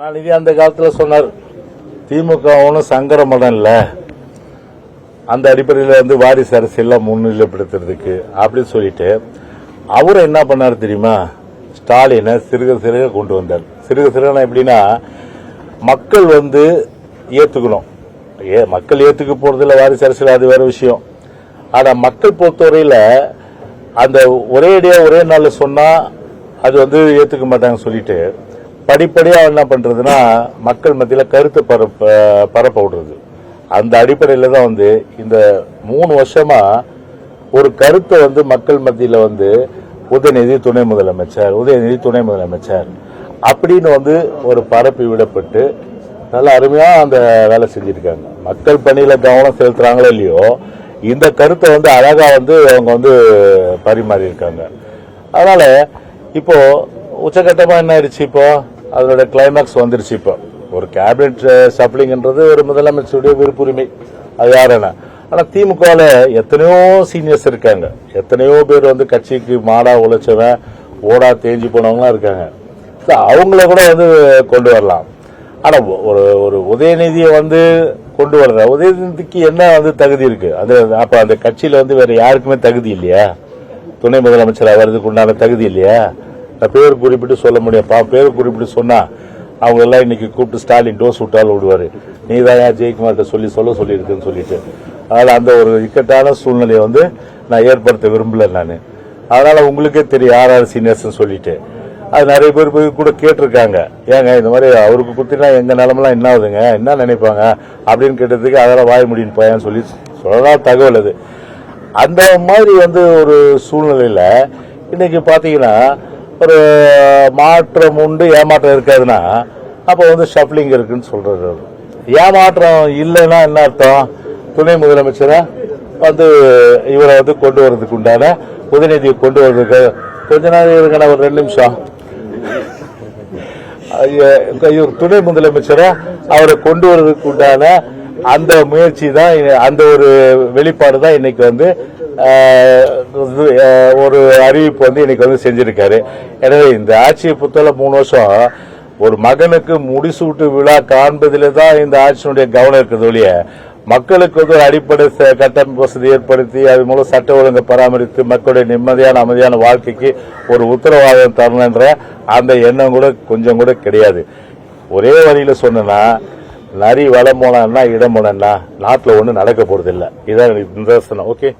கருணாநிதி அந்த காலத்தில் சொன்னார் திமுகவும் சங்கர மடம் அந்த அடிப்படையில் வந்து வாரிசு அரசியல்லாம் முன்னிலைப்படுத்துறதுக்கு அப்படின்னு சொல்லிட்டு அவர் என்ன பண்ணார் தெரியுமா? ஸ்டாலினை சிறுக சிறுக கொண்டு வந்தார். சிறுக சிறுகனா எப்படின்னா மக்கள் வந்து ஏற்றுக்கணும் ஏ மக்கள் ஏற்றுக்க போகிறதில்ல வாரிசு அரசியல் அது வேற விஷயம். ஆனால் மக்கள் பொறுத்தவரையில் அந்த ஒரே ஒரே நாளில் சொன்னால் அது வந்து ஏற்றுக்க மாட்டாங்க சொல்லிட்டு படிப்படியாக என்ன பண்ணுறதுன்னா மக்கள் மத்தியில் கருத்து பரப்ப பரப்ப விடுறது அந்த அடிப்படையில் தான் வந்து இந்த மூணு வருஷமாக ஒரு கருத்தை வந்து மக்கள் மத்தியில் வந்து உதயநிதி துணை முதலமைச்சர் உதயநிதி துணை முதலமைச்சர் அப்படின்னு வந்து ஒரு பரப்பி விடப்பட்டு நல்ல அருமையாக அந்த வேலை செஞ்சிருக்காங்க. மக்கள் பணியில் கவனம் செலுத்துகிறாங்களோ இல்லையோ இந்த கருத்தை வந்து அழகாக வந்து அவங்க வந்து பரிமாறியிருக்காங்க. அதனால் இப்போது உச்சகட்டமாக என்ன ஆயிடுச்சு இப்போது அதோட கிளைமேக்ஸ் வந்துருச்சு இப்போ. ஒரு கேபினெட் சப்ளிங்ன்றது ஒரு முதலமைச்சருடைய விருப்புரிமை. அது யாருன்னா ஆனால் திமுகவில் எத்தனையோ சீனியர்ஸ் இருக்காங்க. எத்தனையோ பேர் வந்து கட்சிக்கு மாடா உழைச்சவன் ஓடா தேஞ்சு போனவங்களாம் இருக்காங்க. ஸோ அவங்கள கூட வந்து கொண்டு வரலாம். ஆனால் ஒரு ஒரு உதயநிதியை வந்து கொண்டு வர்ற உதயநிதிக்கு என்ன வந்து தகுதி இருக்கு? அது அப்போ அந்த கட்சியில் வந்து வேற யாருக்குமே தகுதி இல்லையா? துணை முதலமைச்சர் வர்றதுக்கு உண்டான தகுதி இல்லையா? நான் பேர் குறிப்பிட்டு சொல்ல முடியும். பா பேர் குறிப்பிட்டு சொன்னா அவங்க எல்லாம் இன்னைக்கு கூப்பிட்டு ஸ்டாலின் டோஸ் விட்டாலும் விடுவாரு. நீ தான் ஏன் ஜெயக்குமார்கிட்ட சொல்லி சொல்ல சொல்லியிருக்குன்னு சொல்லிட்டு. அதனால் அந்த ஒரு இக்கட்டான சூழ்நிலையை வந்து நான் ஏற்படுத்த விரும்பல நான். அதனால் உங்களுக்கே தெரியும் யார் யார் சீனியர்ஸ் சொல்லிட்டு. அது நிறைய பேர் போய் கூட கேட்டிருக்காங்க. ஏங்க இந்த மாதிரி அவருக்கு குத்தினா எங்கள் நிலமெல்லாம் என்ன ஆகுதுங்க? என்ன நினைப்பாங்க? அப்படின்னு கேட்டதுக்கு அதெல்லாம் வாய முடியும் பையன் சொல்லி சொல்லலாம் தகவல் அது. அந்த மாதிரி வந்து ஒரு சூழ்நிலையில் இன்னைக்கு பார்த்தீங்கன்னா ஒரு மாற்றம் உண்டு ஏமாற்றம் இருக்காதுன்னா அப்போ வந்து ஷப்ளிங் இருக்குன்னு சொல்கிறது ஏமாற்றம் இல்லைன்னா என்ன அர்த்தம்? துணை முதலமைச்சரை வந்து இவரை வந்து கொண்டு வர்றதுக்கு உண்டான உதயநிதியை கொண்டு வர்றதுக்கு கொஞ்ச நேரம் இருங்க ஒரு ரெண்டு நிமிஷம். ஐயோ இவர் துணை முதலமைச்சரை அவரை கொண்டு வர்றதுக்கு உண்டான அந்த முயற்சி தான் அந்த ஒரு வெளிப்பாடு தான் இன்னைக்கு வந்து அறிவிப்பு வந்து இன்னைக்கு வந்து செஞ்சிருக்காரு. எனவே இந்த ஆட்சியை பொறுத்தவரை மூணு வருஷம் ஒரு மகனுக்கு முடிசூட்டு விழா காண்பதிலே தான் இந்த ஆட்சியினுடைய கவனம் இருக்குது ஒழிய மக்களுக்கு வந்து ஒரு அடிப்படை ச- கட்டமைப்பு வசதி ஏற்படுத்தி அது மூலம் சட்ட ஒழுங்கை பராமரித்து மக்களுடைய நிம்மதியான அமைதியான வாழ்க்கைக்கு ஒரு உத்தரவாதம் தரணுன்ற அந்த எண்ணம் கூட கொஞ்சம் கூட கிடையாது. ஒரே வழியில் சொன்னா நரி வளம் போனான்னா இடம் போனா நாட்டில் ஒன்றும் நடக்க போறதில்லை. இதான் நிதர்சனம். ஓகே?